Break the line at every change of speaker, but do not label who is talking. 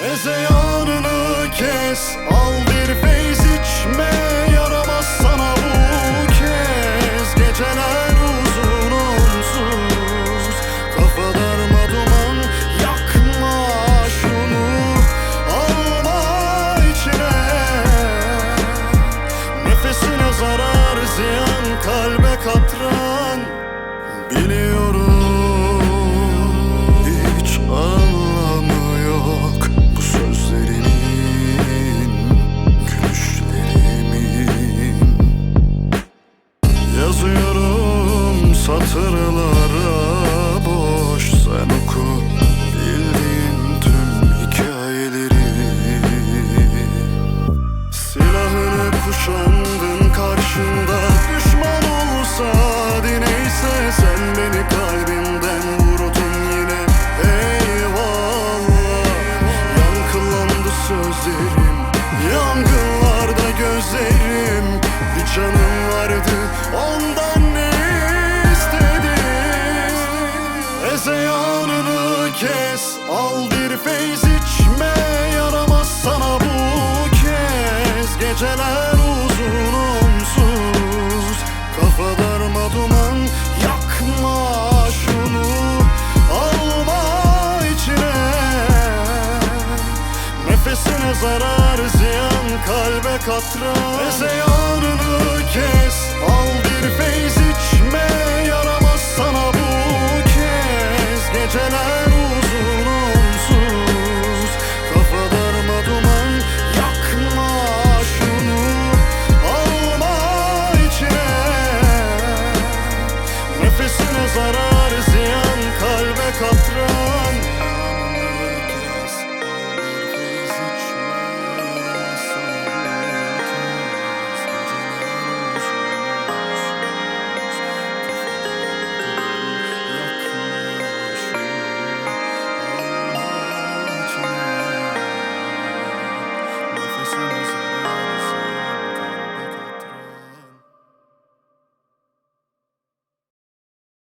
Hezeyanını kes Al Satırlara boş sen oku bildiğin tüm hikayeleri. Silahını kuşandın karşında Düşman olsa hadi neyse Sen beni kalbimden vurdun yine. Eyvallah Yankılandı sözlerim Yangınlarda gözlerim. Bir canım Ezeyanını kes. Al bir feyz içme Yaramaz sana bu kez. Geceler uzun onsuz. Kafa darma duman Yakma şunu. Alma içine. Nefesine zarar ziyan Kalbe katran